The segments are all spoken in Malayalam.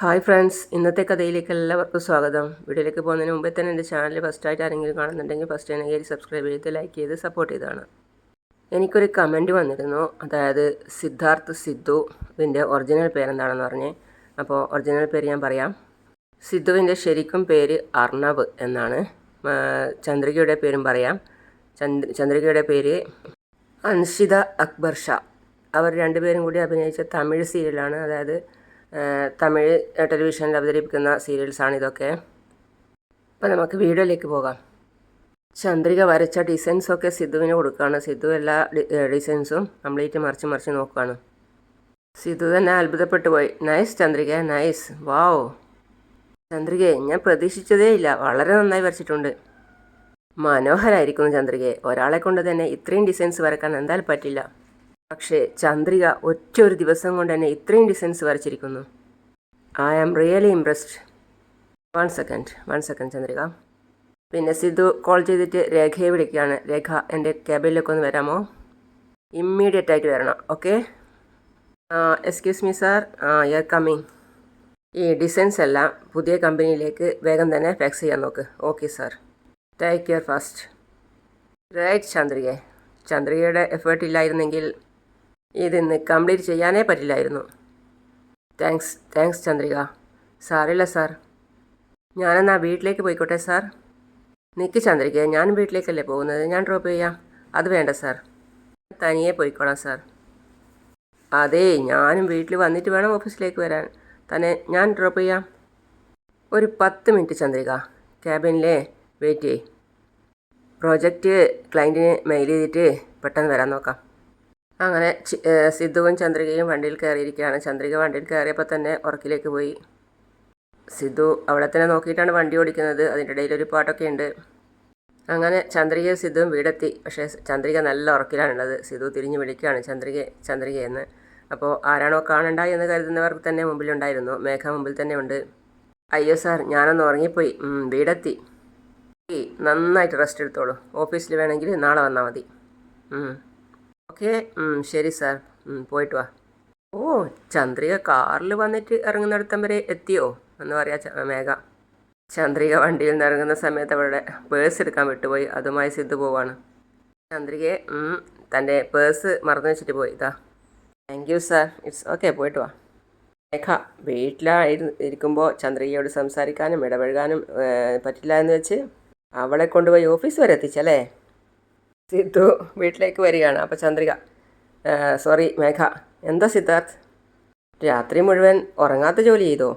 ഹായ് ഫ്രണ്ട്സ് ഇന്നത്തെ കഥയിലേക്ക് എല്ലാവർക്കും സ്വാഗതം. വീഡിയോയിലേക്ക് പോകുന്നതിന് മുമ്പേ തന്നെ എന്റെ ചാനൽ ഫസ്റ്റായിട്ട് ആരെങ്കിലും കാണുന്നുണ്ടെങ്കിൽ ഫസ്റ്റ് തന്നെ കയറി സബ്സ്ക്രൈബ് ചെയ്ത് ലൈക്ക് ചെയ്ത് സപ്പോർട്ട് ചെയ്താണ് എനിക്കൊരു കമന്റ് വന്നിരുന്നു. അതായത് സിദ്ധാർത്ഥ് സിദ്ധു ഇതിന്റെ ഒറിജിനൽ പേരെന്താണെന്ന് പറഞ്ഞ്. അപ്പോൾ ഒറിജിനൽ പേര് ഞാൻ പറയാം. സിദ്ധുവിന്റെ ശരിക്കും പേര് അർണവ് എന്നാണ്. ചന്ദ്രികയുടെ പേരും പറയാം. ചന്ദ് ചന്ദ്രികയുടെ പേര് അൻഷിത അക്ബർ ഷാ. അവർ രണ്ടുപേരും കൂടി അഭിനയിച്ച തമിഴ് സീരിയലാണ് അതായത് തമിഴ് ടെലിവിഷനിൽ അവതരിപ്പിക്കുന്ന സീരിയൽസാണ് ഇതൊക്കെ. അപ്പോൾ നമുക്ക് വീഡിയോയിലേക്ക് പോകാം. ചന്ദ്രിക വരച്ച ഡിസൈൻസൊക്കെ സിദ്ധുവിന് കൊടുക്കുകയാണ്. സിദ്ധു എല്ലാ ഡിസൈൻസും കംപ്ലീറ്റ് മറിച്ച് മറിച്ച് നോക്കുകയാണ്. സിദ്ധു തന്നെ അത്ഭുതപ്പെട്ടു പോയി. നൈസ് ചന്ദ്രിക. നൈസ് വാവ് ചന്ദ്രികയെ ഞാൻ പ്രതീക്ഷിച്ചതേ ഇല്ല. വളരെ നന്നായി വരച്ചിട്ടുണ്ട്. മനോഹരായിരിക്കുന്നു ചന്ദ്രികയെ ഒരാളെ കൊണ്ട് തന്നെ ഇത്രയും ഡിസൈൻസ് വരക്കാൻ എന്തായാലും പറ്റില്ല. പക്ഷേ ചന്ദ്രിക ഒറ്റ ഒരു ദിവസം കൊണ്ട് തന്നെ ഇത്രയും designs വരച്ചിരിക്കുന്നു. I am really impressed one second one second Chandrika. പിന്നെ സിദ്ധു കോൾ ചെയ്തിട്ട് രേഖയെ വിളിക്കുകയാണ്. രേഖ എന്റെ ക്യാബിനിലേക്ക് ഒന്ന് വരാമോ? ഇമ്മീഡിയറ്റ് ആയിട്ട് വരണം okay excuse me sir you are coming ഈ ഡിസൈൻസ് എല്ലാം പുതിയ കമ്പനിയിലേക്ക് വേഗം തന്നെ ഫാക്സ് ചെയ്യാൻ നോക്ക്. Okay sir take care first right Chandrika ചന്ദ്രികയുടെ effort ഇല്ലായിരുന്നെങ്കിൽ ഇതിന്ന് കംപ്ലീറ്റ് ചെയ്യാനേ പറ്റില്ലായിരുന്നു. Thanks thanks Chandrika. സാറില്ല സാർ. ഞാനെന്നാ വീട്ടിലേക്ക് പോയിക്കോട്ടെ സാർ? നിൽക്ക് ചന്ദ്രിക ഞാനും വീട്ടിലേക്കല്ലേ പോകുന്നത്. ഞാൻ ഡ്രോപ്പ് ചെയ്യാം. അത് വേണ്ട സാർ. തനിയെ പോയിക്കോളാം സാർ. അതെ ഞാനും വീട്ടിൽ വന്നിട്ട് വേണം ഓഫീസിലേക്ക് വരാൻ. തന്നെ ഞാൻ ഡ്രോപ്പ് ചെയ്യാം. ഒരു പത്ത് മിനിറ്റ് ചന്ദ്രിക. ക്യാബിനിലെ വെയിറ്റ് ചെയ് പ്രോജക്റ്റ് ക്ലയന്റിന് മെയിൽ ചെയ്തിട്ട് പെട്ടെന്ന് വരാൻ നോക്കാം. അങ്ങനെ സിദ്ധുവും ചന്ദ്രികയും വണ്ടിയിൽ കയറിയിരിക്കുകയാണ്. ചന്ദ്രിക വണ്ടിയിൽ കയറിയപ്പോൾ തന്നെ ഉറക്കിലേക്ക് പോയി. സിദ്ധു അവിടെ തന്നെ നോക്കിയിട്ടാണ് വണ്ടി ഓടിക്കുന്നത്. അതിന്റെ ഇടയിൽ ഒരു പാട്ടൊക്കെ ഉണ്ട്. അങ്ങനെ ചന്ദ്രികയും സിദ്ധുവും വീടെത്തി. പക്ഷേ ചന്ദ്രിക നല്ല ഉറക്കിലാണുള്ളത് സിദ്ധു തിരിഞ്ഞു വിളിക്കുകയാണ് ചന്ദ്രിക ചന്ദ്രികയെന്ന് അപ്പോൾ ആരാണോ കാണണ്ട എന്ന് കരുതുന്നവർക്ക് തന്നെ മുമ്പിലുണ്ടായിരുന്നു. മേഘ മുമ്പിൽ തന്നെ ഉണ്ട്. അയ്യോ സാർ ഞാനൊന്ന് ഉറങ്ങിപ്പോയി. വീടെത്തി. നന്നായിട്ട് റെസ്റ്റ് എടുത്തോളൂ. ഓഫീസിൽ വേണമെങ്കിൽ നാളെ വന്നാൽ മതി. ഓക്കെ ശരി സാർ. പോയിട്ട് വാ. ഓ ചന്ദ്രിക കാറിൽ വന്നിട്ട് ഇറങ്ങുന്നിടത്തം വരെ എത്തിയോ? എന്ന് പറയാ മേഘ. ചന്ദ്രിക വണ്ടിയിൽ നിന്ന് ഇറങ്ങുന്ന സമയത്ത് അവളുടെ പേഴ്സ് എടുക്കാൻ വിട്ടുപോയി. അതുമായി സിദ്ധു പോവാണ്. ചന്ദ്രികയെ തന്റെ പേഴ്സ് മറന്നു വെച്ചിട്ട് പോയി. ഇതാ. Thank you sir it's okay പോയിട്ട് വാ. മേഘ വീട്ടിലായിരുന്നു ഇരിക്കുമ്പോൾ ചന്ദ്രികയോട് സംസാരിക്കാനും ഇടപഴകാനും പറ്റില്ല എന്ന് വെച്ച് അവളെ കൊണ്ടുപോയി ഓഫീസ് വരെ എത്തിച്ചല്ലേ? സിദ്ധു വീട്ടിലേക്ക് വരികയാണ്. അപ്പോൾ ചന്ദ്രിക സോറി മേഘ എന്താ സിദ്ധാർത്ഥ്? രാത്രി മുഴുവൻ ഉറങ്ങാത്ത ജോലി ചെയ്തോ?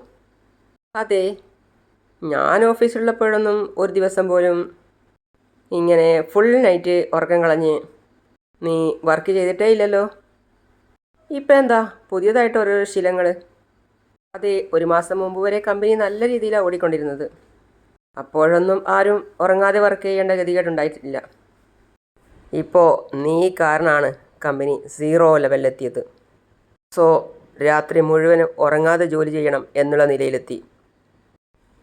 അതെ ഞാൻ ഓഫീസിലുള്ളപ്പോഴൊന്നും ഒരു ദിവസം പോലും ഇങ്ങനെ ഫുൾ നൈറ്റ് ഉറക്കം കളഞ്ഞ് നീ വർക്ക് ചെയ്തിട്ടേ ഇല്ലല്ലോ. ഇപ്പം എന്താ പുതിയതായിട്ട് ഓരോ ശീലങ്ങൾ അതെ ഒരു മാസം മുമ്പ് വരെ കമ്പനി നല്ല രീതിയിലാണ് ഓടിക്കൊണ്ടിരുന്നത്. അപ്പോഴൊന്നും ആരും ഉറങ്ങാതെ വർക്ക് ചെയ്യേണ്ട ഗതികേടുണ്ടായിട്ടില്ല ഇപ്പോൾ നീ കാരണമാണ് കമ്പനി സീറോ ലെവലിലെത്തിയത്. സോ രാത്രി മുഴുവനും ഉറങ്ങാതെ ജോലി ചെയ്യണം എന്നുള്ള നിലയിലെത്തി.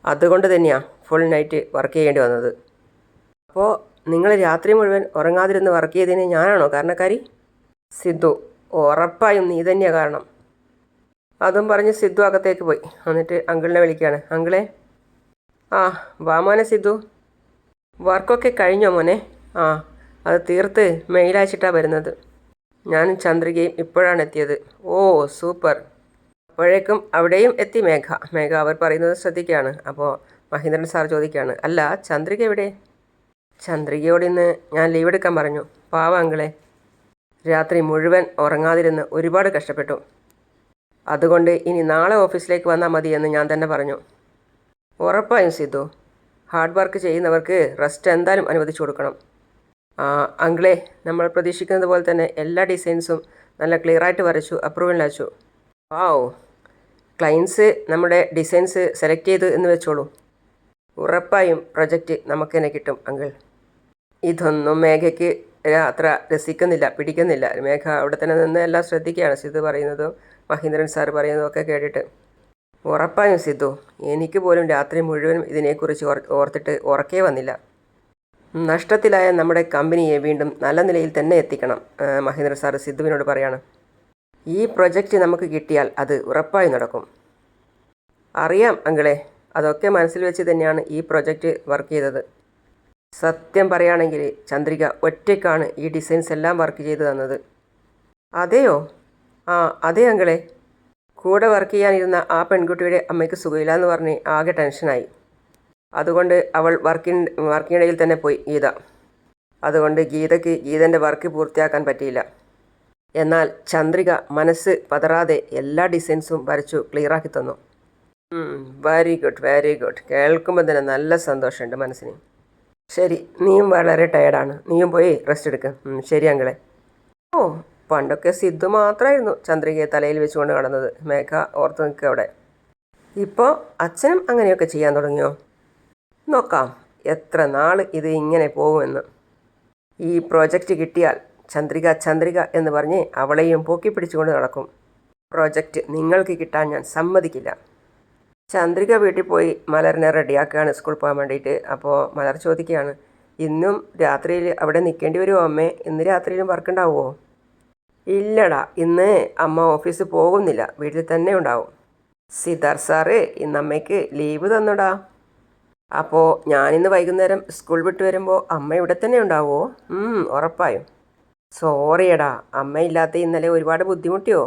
അതുകൊണ്ട് തന്നെയാണ് ഫുൾ നൈറ്റ് വർക്ക് ചെയ്യേണ്ടി വന്നത്. അപ്പോൾ നിങ്ങൾ രാത്രി മുഴുവൻ ഉറങ്ങാതിരുന്ന് വർക്ക് ചെയ്തതിന് ഞാനാണോ കാരണക്കാരി? സിദ്ധു ഉറപ്പായും നീ തന്നെയാണ് കാരണം. അതും പറഞ്ഞ് സിദ്ധു അകത്തേക്ക് പോയി. എന്നിട്ട് അങ്കിളിനെ വിളിക്കുകയാണ് അങ്കിളെ? ആ വാ മോനെ സിദ്ധു. വർക്കൊക്കെ കഴിഞ്ഞോ മോനെ? ആ അത് തീർത്ത് മെയിലയച്ചിട്ടാണ് വരുന്നത്. ഞാനും ചന്ദ്രികയും ഇപ്പോഴാണ് എത്തിയത്. ഓ സൂപ്പർ. അപ്പോഴേക്കും അവിടെയും എത്തി മേഘ. മേഘ അവർ പറയുന്നത് ശ്രദ്ധിക്കുകയാണ് അപ്പോൾ മഹേന്ദ്രൻ സാർ ചോദിക്കുകയാണ് അല്ല ചന്ദ്രിക എവിടെ? ചന്ദ്രികയോട് ഇന്ന് ഞാൻ ലീവ് എടുക്കാൻ പറഞ്ഞു. പാവ അങ്കിളെ. രാത്രി മുഴുവൻ ഉറങ്ങാതിരുന്ന് ഒരുപാട് കഷ്ടപ്പെട്ടു. അതുകൊണ്ട് ഇനി നാളെ ഓഫീസിലേക്ക് വന്നാൽ മതി എന്ന് ഞാൻ തന്നെ പറഞ്ഞു. ഉറപ്പായും സിദ്ധു. ഹാർഡ് വർക്ക് ചെയ്യുന്നവർക്ക് റെസ്റ്റ് എന്തായാലും അനുവദിച്ചു കൊടുക്കണം. അങ്കിളെ നമ്മൾ പ്രതീക്ഷിക്കുന്നത് പോലെ തന്നെ എല്ലാ ഡിസൈൻസും നല്ല ക്ലിയറായിട്ട് വരച്ചു അപ്രൂവൽ അയച്ചു. വാവ് ക്ലയൻസ് നമ്മുടെ ഡിസൈൻസ് സെലക്ട് ചെയ്ത് എന്ന് വെച്ചോളൂ. ഉറപ്പായും പ്രൊജക്റ്റ് നമുക്ക് തന്നെ കിട്ടും അങ്കിൾ. ഇതൊന്നും മേഘയ്ക്ക് അത്ര രസിക്കുന്നില്ല പിടിക്കുന്നില്ല. മേഘ അവിടെ തന്നെ നിന്ന് എല്ലാം ശ്രദ്ധിക്കുകയാണ്. സിദ്ധു പറയുന്നതും മഹീന്ദ്രൻ സാർ പറയുന്നതും ഒക്കെ കേട്ടിട്ട്. ഉറപ്പായും സിദ്ധു എനിക്ക് പോലും രാത്രി മുഴുവനും ഇതിനെക്കുറിച്ച് ഓർ- ഓർത്തിട്ട് ഉറക്കേ വന്നില്ല. നഷ്ടത്തിലായ നമ്മുടെ കമ്പനിയെ വീണ്ടും നല്ല നിലയിൽ തന്നെ എത്തിക്കണം മഹേന്ദ്ര സാർ സിദ്ധുവിനോട് പറയാണ്. ഈ പ്രൊജക്റ്റ് നമുക്ക് കിട്ടിയാൽ അത് ഉറപ്പായി നടക്കും. അറിയാം അങ്കിളെ അതൊക്കെ മനസ്സിൽ വെച്ച് തന്നെയാണ് ഈ പ്രൊജക്റ്റ് വർക്ക് ചെയ്തത്. സത്യം പറയുകയാണെങ്കിൽ ചന്ദ്രിക ഒറ്റയ്ക്കാണ് ഈ ഡിസൈൻസ് എല്ലാം വർക്ക് ചെയ്ത് തന്നത്. അതെയോ? ആ അതെ അങ്കിളെ. കൂടെ വർക്ക് ചെയ്യാനിരുന്ന ആ പെൺകുട്ടിയുടെ അമ്മയ്ക്ക് സുഖമില്ല എന്ന് പറഞ്ഞ് ആകെ ടെൻഷനായി. അതുകൊണ്ട് അവൾ വർക്കിൻ വർക്കിനിടയിൽ തന്നെ പോയി ഗീത. അതുകൊണ്ട് ഗീതയ്ക്ക് ഗീതന്റെ വർക്ക് പൂർത്തിയാക്കാൻ പറ്റിയില്ല. എന്നാൽ ചന്ദ്രിക മനസ്സ് പതറാതെ എല്ലാ ഡിസൈൻസും വരച്ചു ക്ലിയറാക്കി തന്നു. വെരി ഗുഡ് വെരി ഗുഡ് കേൾക്കുമ്പോൾ തന്നെ നല്ല സന്തോഷമുണ്ട് മനസ്സിന്. ശരി നീയും വളരെ ടയർഡാണ് നീയും പോയി റെസ്റ്റ് എടുക്കുക ശരി അങ്കളെ. ഓ പണ്ടൊക്കെ സിദ്ധു മാത്രമായിരുന്നു ചന്ദ്രികയെ തലയിൽ വെച്ചുകൊണ്ട് കടന്നത് മേഘ ഓർത്ത് നിൽക്കുക അവിടെ. ഇപ്പോൾ അച്ഛനും അങ്ങനെയൊക്കെ ചെയ്യാൻ തുടങ്ങിയോ? നോക്കാം എത്ര നാൾ ഇത് ഇങ്ങനെ പോകുമെന്ന്. ഈ പ്രോജക്റ്റ് കിട്ടിയാൽ ചന്ദ്രിക ചന്ദ്രിക എന്ന് പറഞ്ഞ് അവളെയും പൊക്കി പിടിച്ചുകൊണ്ട് നടക്കും. പ്രോജക്റ്റ് നിങ്ങൾക്ക് കിട്ടാൻ ഞാൻ സമ്മതിക്കില്ല. ചന്ദ്രിക വീട്ടിൽ പോയി മലറിനെ റെഡിയാക്കുകയാണ് സ്കൂളിൽ പോകാൻ വേണ്ടിയിട്ട്. അപ്പോൾ മലർ ചോദിക്കുകയാണ് ഇന്നും രാത്രിയിൽ അവിടെ നിൽക്കേണ്ടി വരുമോ അമ്മേ? ഇന്ന് രാത്രിയിലും വർക്ക് ഉണ്ടാവുമോ? ഇല്ലടാ ഇന്ന് അമ്മ ഓഫീസിൽ പോകുന്നില്ല. വീട്ടിൽ തന്നെ ഉണ്ടാവും. സിദ്ധാർ സാറ് ഇന്ന് അമ്മയ്ക്ക് ലീവ് തന്നുടാ. അപ്പോൾ ഞാനിന്ന് വൈകുന്നേരം സ്കൂൾ വിട്ട് വരുമ്പോൾ അമ്മ ഇവിടെ തന്നെ ഉണ്ടാവുമോ ഉറപ്പായും. സോറിയടാ അമ്മയില്ലാത്ത ഇന്നലെ ഒരുപാട് ബുദ്ധിമുട്ടിയോ?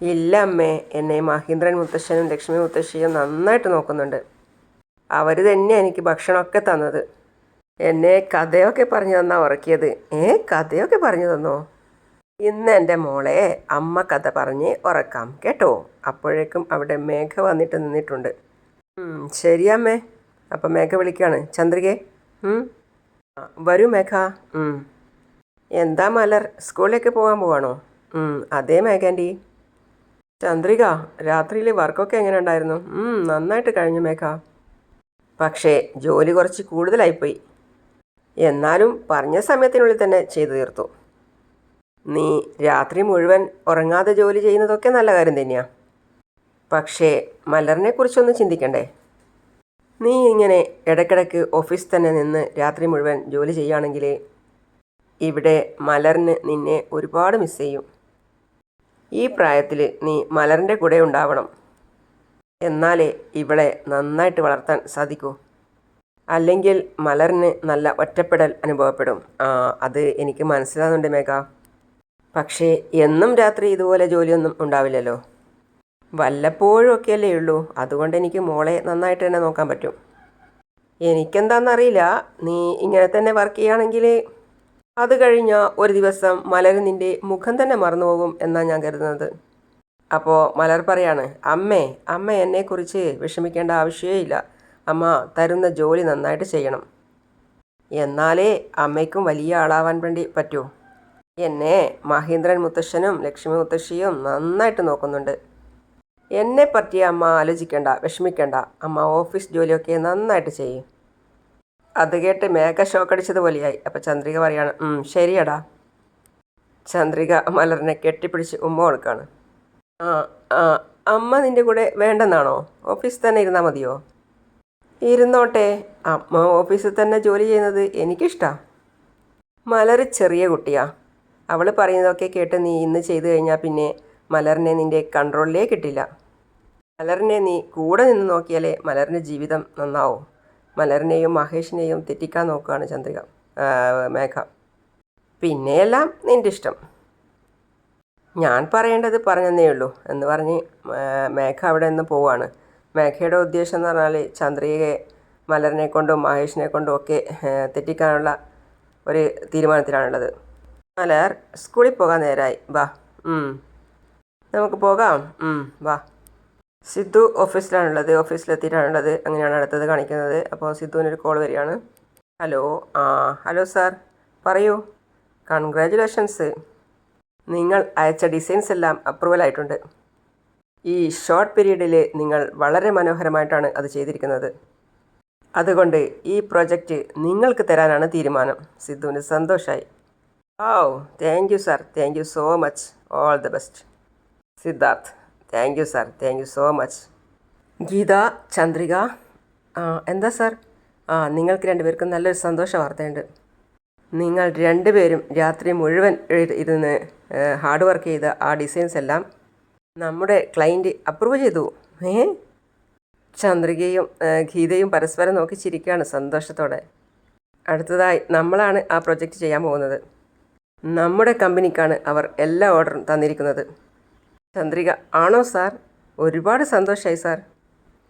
ഇല്ല അമ്മേ എന്നെ മഹീന്ദ്രൻ മുത്തശ്ശനും ലക്ഷ്മി മുത്തശ്ശിയും നന്നായിട്ട് നോക്കുന്നുണ്ട്. അവർ തന്നെ എനിക്ക് ഭക്ഷണമൊക്കെ തന്നത്. എന്നെ കഥയൊക്കെ പറഞ്ഞു തന്നാ ഉറക്കിയത്. ഏ കഥയൊക്കെ പറഞ്ഞു തന്നോ? ഇന്ന് എന്റെ മോളെ അമ്മ കഥ പറഞ്ഞ് ഉറക്കാം കേട്ടോ? അപ്പോഴേക്കും അവിടെ മേഘ വന്നിട്ട് നിന്നിട്ടുണ്ട്. ശരിയമ്മേ അപ്പം മേഘ വിളിക്കുകയാണ് ചന്ദ്രികെ? വരൂ മേഘ. എന്താ മലർ? സ്കൂളിലേക്ക് പോകാൻ പോവാണോ? അതേ മേഘാന്റി ചന്ദ്രിക രാത്രിയിൽ വർക്കൊക്കെ എങ്ങനെ ഉണ്ടായിരുന്നു? നന്നായിട്ട് കഴിഞ്ഞു മേഘ. പക്ഷേ ജോലി കുറച്ച് കൂടുതലായിപ്പോയി. എന്നാലും പറഞ്ഞ സമയത്തിനുള്ളിൽ തന്നെ ചെയ്തു തീർത്തു. നീ രാത്രി മുഴുവൻ ഉറങ്ങാതെ ജോലി ചെയ്യുന്നതൊക്കെ നല്ല കാര്യം തന്നെയാണ് പക്ഷേ മലറിനെ കുറിച്ചൊന്ന് ചിന്തിക്കണ്ടേ? നീ ഇങ്ങനെ ഇടയ്ക്കിടയ്ക്ക് ഓഫീസിൽ തന്നെ നിന്ന് രാത്രി മുഴുവൻ ജോലി ചെയ്യുകയാണെങ്കിൽ ഇവിടെ മലറിന് നിന്നെ ഒരുപാട് മിസ് ചെയ്യും. ഈ പ്രായത്തിൽ നീ മലറിന്റെ കൂടെ ഉണ്ടാവണം. എന്നാലേ ഇവളെ നന്നായിട്ട് വളർത്താൻ സാധിക്കൂ. അല്ലെങ്കിൽ മലറിന് നല്ല ഒറ്റപ്പെടൽ അനുഭവപ്പെടും. അത് എനിക്ക് മനസ്സിലാകുന്നുണ്ട് മേഘ. പക്ഷേ എന്നും രാത്രി ഇതുപോലെ ജോലിയൊന്നും ഉണ്ടാവില്ലല്ലോ. വല്ലപ്പോഴും ഒക്കെ അല്ലേ ഉള്ളൂ. അതുകൊണ്ട് എനിക്ക് മോളെ നന്നായിട്ട് തന്നെ നോക്കാൻ പറ്റും. എനിക്കെന്താണെന്നറിയില്ല നീ ഇങ്ങനെ തന്നെ വർക്ക് ചെയ്യുകയാണെങ്കിൽ അത് കഴിഞ്ഞ ഒരു ദിവസം മലർ നിന്റെ മുഖം തന്നെ മറന്നുപോകും എന്നാണ് ഞാൻ കരുതുന്നത്. അപ്പോൾ മലർ പറയാണ് അമ്മേ അമ്മ എന്നെക്കുറിച്ച് വിഷമിക്കേണ്ട ആവശ്യമേ ഇല്ല. അമ്മ തരുന്ന ജോലി നന്നായിട്ട് ചെയ്യണം. എന്നാലേ അമ്മയ്ക്കും വലിയ ആളാവാൻ വേണ്ടി പറ്റൂ. എന്നെ മഹേന്ദ്രൻ മുത്തശ്ശനും ലക്ഷ്മി മുത്തശ്ശിയും നന്നായിട്ട് നോക്കുന്നുണ്ട്. എന്നെ പറ്റി അമ്മ ആലോചിക്കേണ്ട വിഷമിക്കേണ്ട. അമ്മ ഓഫീസ് ജോലിയൊക്കെ നന്നായിട്ട് ചെയ്യും. അത് കേട്ട് മേഘ ഷോക്ക് ഷോക്കടിച്ചതുപോലെയായി അപ്പം ചന്ദ്രിക പറയാണ് "ഉം, ശരിയടാ. ചന്ദ്രിക മലറിനെ കെട്ടിപ്പിടിച്ച് ഉമ്മ കൊടുക്കാണ്. ആ ആ അമ്മ നിന്റെ കൂടെ വേണ്ടെന്നാണോ? ഓഫീസിൽ തന്നെ ഇരുന്നാൽ മതിയോ? ഇരുന്നോട്ടെ. അമ്മ ഓഫീസിൽ തന്നെ ജോലി ചെയ്യുന്നത് എനിക്കിഷ്ടമാണ് മലർ ചെറിയ കുട്ടിയാ. അവൾ പറയുന്നതൊക്കെ കേട്ട് നീ ഇന്ന് ചെയ്തു കഴിഞ്ഞാൽ പിന്നെ മലറിനെ നിന്റെ കൺട്രോളിലേ കിട്ടില്ല മലറിനെ നീ കൂടെ നിന്ന് നോക്കിയാലേ മലറിന്റെ ജീവിതം നന്നാവും. മലറിനെയും മഹേഷിനെയും തെറ്റിക്കാൻ നോക്കുകയാണ് ചന്ദ്രിക മേഘ. പിന്നെയെല്ലാം നിന്റെ ഇഷ്ടം. ഞാൻ പറയേണ്ടത് പറഞ്ഞതേ ഉള്ളൂ എന്ന് പറഞ്ഞ് മേഘ അവിടെ നിന്ന് പോവുകയാണ് മേഘയുടെ ഉദ്ദേശം എന്ന് പറഞ്ഞാൽ ചന്ദ്രികയെ മലറിനെ കൊണ്ടും മഹേഷിനെ കൊണ്ടും ഒക്കെ തെറ്റിക്കാനുള്ള ഒരു തീരുമാനത്തിലാണുള്ളത്. മലർ സ്കൂളിൽ പോകാൻ നേരായി. വാ നമുക്ക് പോകാം. വാ. സിദ്ധു ഓഫീസിലാണുള്ളത് ഓഫീസിലെത്തിയിട്ടാണുള്ളത്. അങ്ങനെയാണ് അടുത്തത് കാണിക്കുന്നത്. അപ്പോൾ സിദ്ധുവിനൊരു കോൾ വരികയാണ്. ഹലോ ആ ഹലോ സാർ. പറയൂ. കൺഗ്രാജുലേഷൻസ്. നിങ്ങൾ അയച്ച ഡിസൈൻസ് എല്ലാം അപ്രൂവൽ ആയിട്ടുണ്ട്. ഈ ഷോർട്ട് പീരീഡിൽ നിങ്ങൾ വളരെ മനോഹരമായിട്ടാണ് അത് ചെയ്തിരിക്കുന്നത്. അതുകൊണ്ട് ഈ പ്രൊജക്റ്റ് നിങ്ങൾക്ക് തരാനാണ് തീരുമാനം. സിദ്ധുവിന് സന്തോഷമായി ഓ thank you sir. Thank you so much. All the best. Siddharth. Thank you sir thank you so much Geetha Chandrika എന്താ സാർ ആ നിങ്ങൾക്ക് രണ്ടുപേർക്കും നല്ലൊരു സന്തോഷ വാർത്തയുണ്ട്. നിങ്ങൾ രണ്ടുപേരും രാത്രി മുഴുവൻ ഇരുന്ന് ഹാർഡ് വർക്ക് ചെയ്ത ആ ഡിസൈൻസ് എല്ലാം നമ്മുടെ ക്ലയന്റ് അപ്രൂവ് ചെയ്തു. ഏ? ചന്ദ്രികയും ഗീതയും പരസ്പരം നോക്കി ചിരിക്കുകയാണ് സന്തോഷത്തോടെ. അടുത്തതായി നമ്മളാണ് ആ പ്രൊജക്റ്റ് ചെയ്യാൻ പോകുന്നത്. നമ്മുടെ കമ്പനിക്കാണ് അവർ എല്ലാ ഓർഡറും തന്നിരിക്കുന്നത്. ചന്ദ്രിക ആണോ സാർ? ഒരുപാട് സന്തോഷമായി സാർ.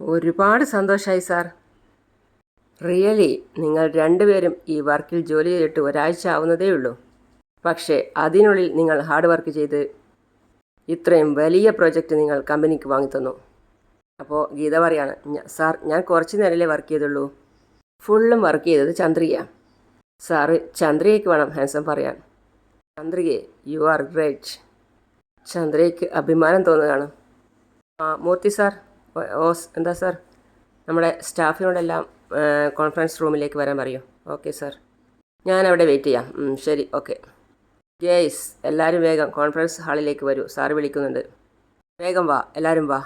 ഒരുപാട് സന്തോഷമായി സാർ. റിയലി നിങ്ങൾ രണ്ടുപേരും ഈ വർക്കിൽ ജോലി ചെയ്തിട്ട് ഒരാഴ്ച ആവുന്നതേ ഉള്ളൂ. പക്ഷേ അതിനുള്ളിൽ നിങ്ങൾ ഹാർഡ് വർക്ക് ചെയ്ത് ഇത്രയും വലിയ പ്രോജക്റ്റ് നിങ്ങൾ കമ്പനിക്ക് വാങ്ങിത്തന്നു അപ്പോൾ ഗീത പറയാണ് "ഞ- സാർ ഞാൻ കുറച്ച് നേരമല്ലേ വർക്ക് ചെയ്തുള്ളൂ. ഫുള്ളും വർക്ക് ചെയ്തത് ചന്ദ്രിക സാറ് ചന്ദ്രികയ്ക്ക് വേണം ഹാൻസം പറയാൻ. ചന്ദ്രികയെ യു ആർ ഗ്രേറ്റ് ചന്ദ്രയ്ക്ക് അഭിമാനം തോന്നുകയാണ്. മൂർത്തി സാർ ഓസ് എന്താ സാർ? നമ്മുടെ സ്റ്റാഫിനോടെല്ലാം കോൺഫറൻസ് റൂമിലേക്ക് വരാൻ പറയൂ. Okay sir. ഞാൻ അവിടെ വെയിറ്റ് ചെയ്യാം. ശരി ഓക്കെ. ഗേയ്സ് എല്ലാവരും വേഗം കോൺഫറൻസ് ഹാളിലേക്ക് വരൂ. സാർ വിളിക്കുന്നുണ്ട്. വേഗം വാ എല്ലാവരും വാ.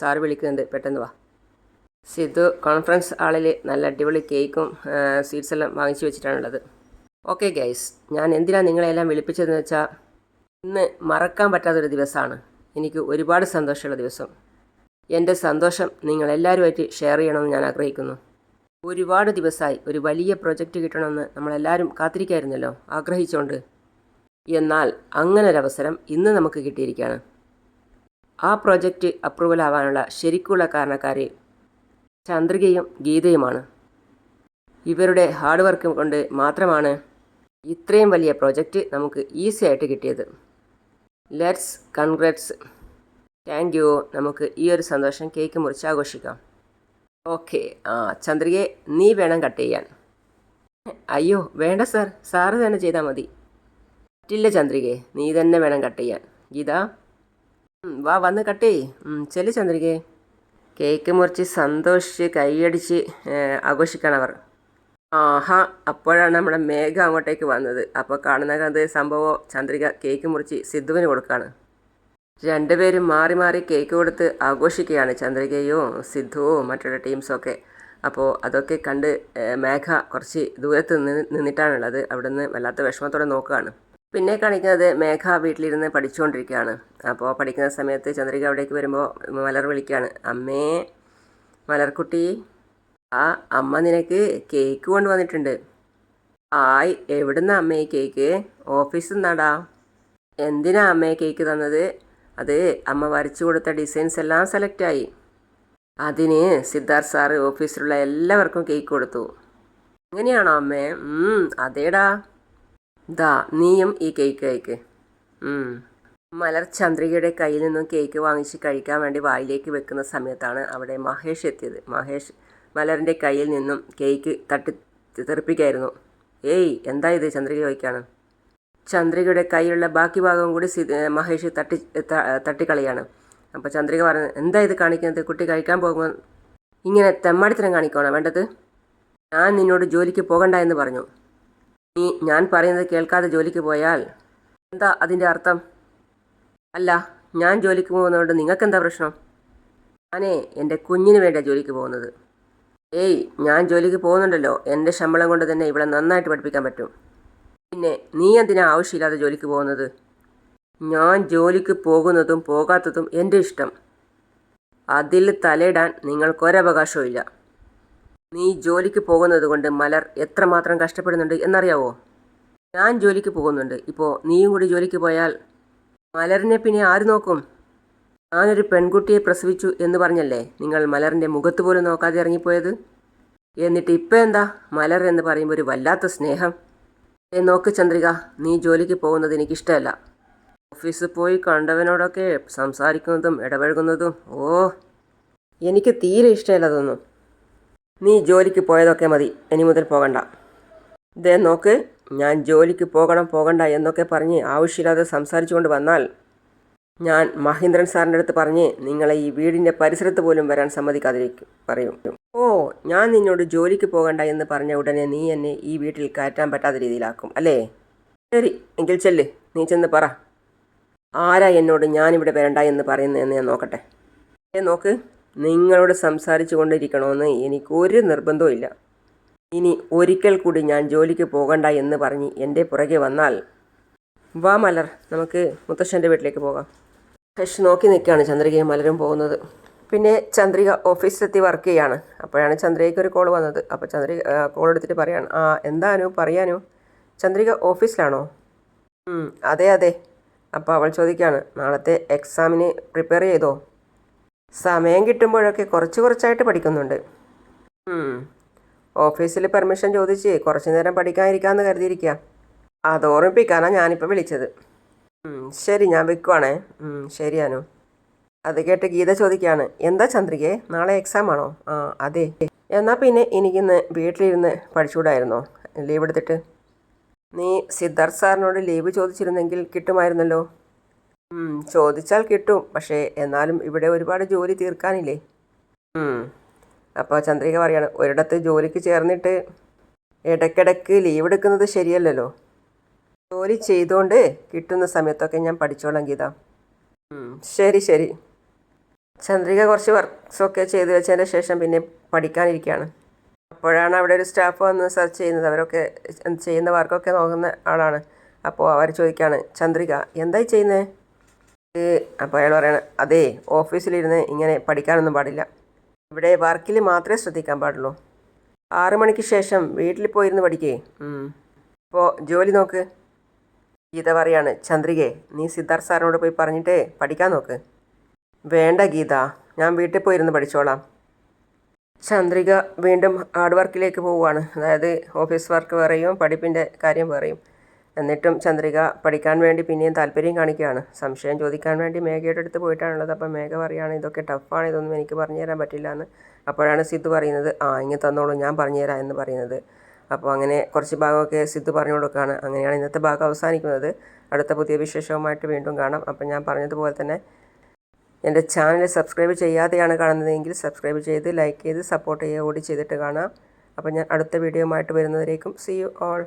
സാർ വിളിക്കുന്നുണ്ട്. പെട്ടെന്ന് വാ. സിദ്ധു കോൺഫറൻസ് ഹാളിൽ നല്ല അടിപൊളി കേക്കും സ്വീറ്റ്സ് എല്ലാം വാങ്ങിച്ചു വെച്ചിട്ടാണുള്ളത്. ഓക്കെ ഗൈസ് ഞാൻ എന്തിനാണ് നിങ്ങളെല്ലാം വിളിപ്പിച്ചതെന്ന് വെച്ചാൽ ഇന്ന് മറക്കാൻ പറ്റാത്തൊരു ദിവസമാണ്. എനിക്ക് ഒരുപാട് സന്തോഷമുള്ള ദിവസം. എന്റെ സന്തോഷം നിങ്ങളെല്ലാവരുമായിട്ട് ഷെയർ ചെയ്യണമെന്ന് ഞാൻ ആഗ്രഹിക്കുന്നു. ഒരുപാട് ദിവസമായി ഒരു വലിയ പ്രൊജക്റ്റ് കിട്ടണമെന്ന് നമ്മളെല്ലാവരും കാത്തിരിക്കായിരുന്നല്ലോ ആഗ്രഹിച്ചുകൊണ്ട് എന്നാൽ അങ്ങനൊരവസരം ഇന്ന് നമുക്ക് കിട്ടിയിരിക്കുകയാണ്. ആ പ്രൊജക്റ്റ് അപ്രൂവൽ ആവാനുള്ള ശരിക്കുള്ള കാരണക്കാർ ചന്ദ്രികയും ഗീതയുമാണ്. ഇവരുടെ ഹാർഡ് വർക്ക് കൊണ്ട് മാത്രമാണ് ഇത്രയും വലിയ പ്രോജക്റ്റ് നമുക്ക് ഈസി ആയിട്ട് കിട്ടിയത്. ലെറ്റ്സ് കൺഗ്രറ്റ്സ് താങ്ക് യു നമുക്ക് ഈ ഒരു സന്തോഷം കേക്ക് മുറിച്ച് ആഘോഷിക്കാം. ഓക്കെ ആ ചന്ദ്രികയെ നീ വേണം കട്ട് ചെയ്യാൻ. അയ്യോ വേണ്ട സാർ സാറ് തന്നെ ചെയ്താൽ മതി. പറ്റില്ല ചന്ദ്രികയെ. നീ തന്നെ വേണം കട്ട് ചെയ്യാൻ. ഗീത? വാ വന്ന് കട്ട് ചെയ് ചെല്ല് ചന്ദ്രികയെ. കേക്ക് മുറിച്ച് സന്തോഷിച്ച് കൈയടിച്ച് ആഘോഷിക്കണം അവർ ആഹാ അപ്പോഴാണ് നമ്മുടെ മേഘ അങ്ങോട്ടേക്ക് വന്നത്. അപ്പോൾ കാണുന്ന അത് സംഭവം ചന്ദ്രിക കേക്ക് മുറിച്ച് സിദ്ധുവിന് കൊടുക്കുകയാണ് രണ്ടുപേരും മാറി മാറി കേക്ക് കൊടുത്ത് ആഘോഷിക്കുകയാണ് ചന്ദ്രികയും സിദ്ധുവും മറ്റുള്ള ടീംസൊക്കെ. അപ്പോൾ അതൊക്കെ കണ്ട് മേഘ കുറച്ച് ദൂരത്ത് നിന്ന് നിന്നിട്ടാണുള്ളത്. അവിടുന്ന് വല്ലാത്ത വിഷമത്തോടെ നോക്കുകയാണ്. പിന്നെ കാണിക്കുന്നത് മേഘ വീട്ടിലിരുന്ന് പഠിച്ചുകൊണ്ടിരിക്കുകയാണ്. അപ്പോൾ പഠിക്കുന്ന സമയത്ത് ചന്ദ്രിക അവിടേക്ക് വരുമ്പോൾ മലർ വിളിക്കുകയാണ്. അമ്മേ മലർക്കുട്ടി ആ അമ്മ നിനക്ക് കേക്ക് കൊണ്ടുവന്നിട്ടുണ്ട്. ആയ് എവിടുന്ന അമ്മേ ഈ കേക്ക്? ഓഫീസിൽ നിന്നാടാ? എന്തിനാ അമ്മേ കേക്ക് തന്നത്? അത് അമ്മ വരച്ചു കൊടുത്ത ഡിസൈൻസ് എല്ലാം സെലക്ട് ആയി. അതിന് സിദ്ധാർത്ഥ് സാറ് ഓഫീസിലുള്ള എല്ലാവർക്കും കേക്ക് കൊടുത്തു. അങ്ങനെയാണോ അമ്മേ? അതേടാ. ദാ നീയും ഈ കേക്ക് കഴിക്ക്. മലർ ചന്ദ്രികയുടെ കയ്യിൽ നിന്നും കേക്ക് വാങ്ങിച്ച് കഴിക്കാൻ വേണ്ടി വായിലേക്ക് വെക്കുന്ന സമയത്താണ് അവിടെ മഹേഷ് എത്തിയത്. മഹേഷ് മലറിന്റെ കയ്യിൽ നിന്നും കേക്ക് തട്ടി തെറിപ്പിക്കായിരുന്നു. ഏയ് എന്താ ഇത്? ചന്ദ്രിക ചോദിക്കാണ് ചന്ദ്രികയുടെ കയ്യിലുള്ള ബാക്കി ഭാഗം കൂടി മഹേഷ് തട്ടി തട്ടിക്കളയാണ്. അപ്പോൾ ചന്ദ്രിക പറഞ്ഞു എന്താ ഇത് കാണിക്കുന്നത്? കുട്ടി കഴിക്കാൻ പോകുമ്പോൾ ഇങ്ങനെ തെമ്മാടിത്തരം കാണിക്കണോ വേണ്ടത്? ഞാൻ നിന്നോട് ജോലിക്ക് പോകണ്ട എന്ന് പറഞ്ഞു. നീ ഞാൻ പറയുന്നത് കേൾക്കാതെ ജോലിക്ക് പോയാൽ എന്താ അതിന്റെ അർത്ഥം? അല്ല ഞാൻ ജോലിക്ക് പോകുന്നതുകൊണ്ട് നിങ്ങൾക്കെന്താ പ്രശ്നം? ഞാനേ എന്റെ കുഞ്ഞിന് വേണ്ടിയാണ് ജോലിക്ക് പോകുന്നത്. ഏയ് ഞാൻ ജോലിക്ക് പോകുന്നുണ്ടല്ലോ. എന്റെ ശമ്പളം കൊണ്ട് തന്നെ ഇവിടെ നന്നായിട്ട് പഠിപ്പിക്കാൻ പറ്റും. പിന്നെ നീ എന്തിനാ ആവശ്യമില്ലാതെ ജോലിക്ക് പോകുന്നത്? ഞാൻ ജോലിക്ക് പോകുന്നതും പോകാത്തതും എന്റെ ഇഷ്ടം. അതിൽ തലയിടാൻ നിങ്ങൾക്കൊരവകാശവും ഇല്ല നീ ജോലിക്ക് പോകുന്നത് കൊണ്ട് മലർ എത്രമാത്രം കഷ്ടപ്പെടുന്നുണ്ട് എന്നറിയാവോ? ഞാൻ ജോലിക്ക് പോകുന്നുണ്ട്. ഇപ്പോൾ നീയും കൂടി ജോലിക്ക് പോയാൽ മലറിനെ പിന്നെ ആര് നോക്കും? ഞാനൊരു പെൺകുട്ടിയെ പ്രസവിച്ചു എന്ന് പറഞ്ഞല്ലേ? നിങ്ങൾ മലറിന്റെ മുഖത്ത് പോലും നോക്കാതെ ഇറങ്ങിപ്പോയത്? എന്നിട്ട് ഇപ്പം എന്താ മലർ എന്ന് പറയുമ്പോൾ ഒരു വല്ലാത്ത സ്നേഹം. ഏ നോക്ക് ചന്ദ്രിക നീ ജോലിക്ക് പോകുന്നത് എനിക്കിഷ്ടമല്ല ഓഫീസിൽ പോയി കണ്ടവനോടൊക്കെ സംസാരിക്കുന്നതും ഇടപഴകുന്നതും ഓ എനിക്ക് തീരെ ഇഷ്ടമല്ല അതൊന്നും. നീ ജോലിക്ക് പോയതൊക്കെ മതി ഇനി മുതൽ പോകണ്ട. ദേ നോക്ക് ഞാൻ ജോലിക്ക് പോകണം പോകണ്ട എന്നൊക്കെ പറഞ്ഞ് ആവശ്യമില്ലാതെ സംസാരിച്ചുകൊണ്ട് വന്നാൽ ഞാൻ മഹീന്ദ്രൻ സാറിന്റെ അടുത്ത് പറഞ്ഞ് നിങ്ങളെ ഈ വീടിന്റെ പരിസരത്ത് പോലും വരാൻ സമ്മതിക്കാതിരിക്കും പറയും. ഓ ഞാൻ നിന്നോട് ജോലിക്ക് പോകണ്ട എന്ന് പറഞ്ഞ ഉടനെ നീ എന്നെ ഈ വീട്ടിൽ കയറ്റാൻ പറ്റാത്ത രീതിയിലാക്കും അല്ലേ? ശരി എങ്കിൽ ചെല്ല്. നീ ചെന്ന് പറ. ആരാ എന്നോട് ഞാനിവിടെ വരണ്ട എന്ന് പറയുന്നതെന്ന് ഞാൻ നോക്കട്ടെ? ഏ നോക്ക്. നിങ്ങളോട് സംസാരിച്ചു കൊണ്ടിരിക്കണമെന്ന് എനിക്കൊരു നിർബന്ധവും ഇല്ല. ഇനി ഒരിക്കൽ കൂടി ഞാൻ ജോലിക്ക് പോകണ്ട എന്ന് പറഞ്ഞ് എന്റെ പുറകെ വന്നാൽ വാ മലർ നമുക്ക് മുത്തശ്ശന്റെ വീട്ടിലേക്ക് പോകാം. യശ് നോക്കി നിൽക്കുകയാണ് ചന്ദ്രികയും മലരും പോകുന്നത്. പിന്നെ ചന്ദ്രിക ഓഫീസിലെത്തി വർക്ക് ചെയ്യാണ്. അപ്പോഴാണ് ചന്ദ്രികയ്ക്ക് ഒരു കോൾ വന്നത്. അപ്പോൾ ചന്ദ്രിക കോൾ എടുത്തിട്ട് പറയാണ് ആ എന്താനു? പറയാനോ? ചന്ദ്രിക ഓഫീസിലാണോ? അതെ അതെ. അപ്പോൾ അവൾ ചോദിക്കുകയാണ് നാളത്തെ എക്സാമിന് പ്രിപ്പയർ ചെയ്തോ? സമയം കിട്ടുമ്പോഴൊക്കെ കുറച്ച് കുറച്ചായിട്ട് പഠിക്കുന്നുണ്ട്. ഓഫീസിൽ പെർമിഷൻ ചോദിച്ച് കുറച്ച് നേരം പഠിക്കാനിരിക്കാമെന്ന് കരുതിയിരിക്കുക അത് ഓർമ്മിപ്പിക്കാനാണ് ഞാനിപ്പോൾ വിളിച്ചത്. ശരി ഞാൻ വെക്കുവാണേ. ശരിയാനു അത് കേട്ട് ഗീത ചോദിക്കുകയാണ് എന്താ ചന്ദ്രികയെ നാളെ എക്സാം ആണോ? ആ അതെ. എന്നാൽ പിന്നെ എനിക്കിന്ന് വീട്ടിലിരുന്ന് പഠിച്ചുകൂടായിരുന്നോ? ലീവ് എടുത്തിട്ട്. നീ സിദ്ധാർത്ഥ് സാറിനോട് ലീവ് ചോദിച്ചിരുന്നെങ്കിൽ കിട്ടുമായിരുന്നല്ലോ. ചോദിച്ചാൽ കിട്ടും പക്ഷേ എന്നാലും ഇവിടെ ഒരുപാട് ജോലി തീർക്കാനില്ലേ? അപ്പോൾ ചന്ദ്രിക പറയാണ് ഒരിടത്ത് ജോലിക്ക് ചേർന്നിട്ട് ഇടയ്ക്കിടയ്ക്ക് ലീവ് എടുക്കുന്നത് ശരിയല്ലല്ലോ. ജോലി ചെയ്തുകൊണ്ട് കിട്ടുന്ന സമയത്തൊക്കെ ഞാൻ പഠിച്ചോളാം ഗീത. ശരി ശരി. ചന്ദ്രിക കുറച്ച് വർക്ക്സൊക്കെ ചെയ്തു വെച്ചതിന് ശേഷം പിന്നെ പഠിക്കാനിരിക്കുകയാണ് അപ്പോഴാണ് അവിടെ ഒരു സ്റ്റാഫ് വന്ന് സെർച്ച് ചെയ്യുന്നത്. അവരൊക്കെ ചെയ്യുന്ന വർക്കൊക്കെ നോക്കുന്ന ആളാണ്. അപ്പോൾ അവർ ചോദിക്കുകയാണ് ചന്ദ്രിക എന്തായി ചെയ്യുന്നത് അപ്പോൾ അയാൾ പറയണം അതേ ഓഫീസിലിരുന്ന് ഇങ്ങനെ പഠിക്കാനൊന്നും പാടില്ല. ഇവിടെ വർക്കിൽ മാത്രമേ ശ്രദ്ധിക്കാൻ പാടുള്ളൂ. ആറു മണിക്ക് ശേഷം വീട്ടിൽ പോയിരുന്ന് പഠിക്കേ. അപ്പോൾ ജോലി നോക്ക്. ഗീത പറയാണ് ചന്ദ്രികെ നീ സിദ്ധാർത്ഥ് സാറിനോട് പോയി പറഞ്ഞിട്ട് പഠിക്കാൻ നോക്ക്. വേണ്ട ഗീത ഞാൻ വീട്ടിൽ പോയിരുന്ന് പഠിച്ചോളാം. ചന്ദ്രിക വീണ്ടും ഹാർഡ് വർക്കിലേക്ക് പോവുകയാണ്. അതായത് ഓഫീസ് വർക്ക് വേറെയും പഠിപ്പിന്റെ കാര്യം വേറെയും. എന്നിട്ടും ചന്ദ്രിക പഠിക്കാൻ വേണ്ടി പിന്നെയും താല്പര്യം കാണിക്കുകയാണ്. സംശയം ചോദിക്കാൻ വേണ്ടി മേഘയുടെ അടുത്ത് പോയിട്ടാണുള്ളത്. അപ്പം മേഘ പറയുകയാണ് ഇതൊക്കെ ടഫാണ് ഇതൊന്നും എനിക്ക് പറഞ്ഞു തരാൻ പറ്റില്ല എന്ന്. അപ്പോഴാണ് സിദ്ധു പറയുന്നത് ആ ഇങ്ങനെ തന്നോളൂ ഞാൻ പറഞ്ഞു തരാം എന്ന് പറയുന്നത്. അപ്പോൾ അങ്ങനെ കുറച്ച് ഭാഗമൊക്കെ സിദ്ധു പറഞ്ഞു കൊടുക്കുകയാണ് അങ്ങനെയാണ് ഇന്നത്തെ ഭാഗം അവസാനിക്കുന്നത്. അടുത്ത പുതിയ വിശേഷവുമായിട്ട് വീണ്ടും കാണാം. അപ്പം ഞാൻ പറഞ്ഞതുപോലെ തന്നെ എന്റെ ചാനൽ സബ്സ്ക്രൈബ് ചെയ്യാതെയാണ് കാണുന്നതെങ്കിൽ സബ്സ്ക്രൈബ് ചെയ്ത് ലൈക്ക് ചെയ്ത് സപ്പോർട്ട് ചെയ്യുക കൂടി ചെയ്തിട്ട് കാണാം. അപ്പോൾ ഞാൻ അടുത്ത വീഡിയോ ആയിട്ട് വരുന്നതിലേക്കും സി യു ഓൾ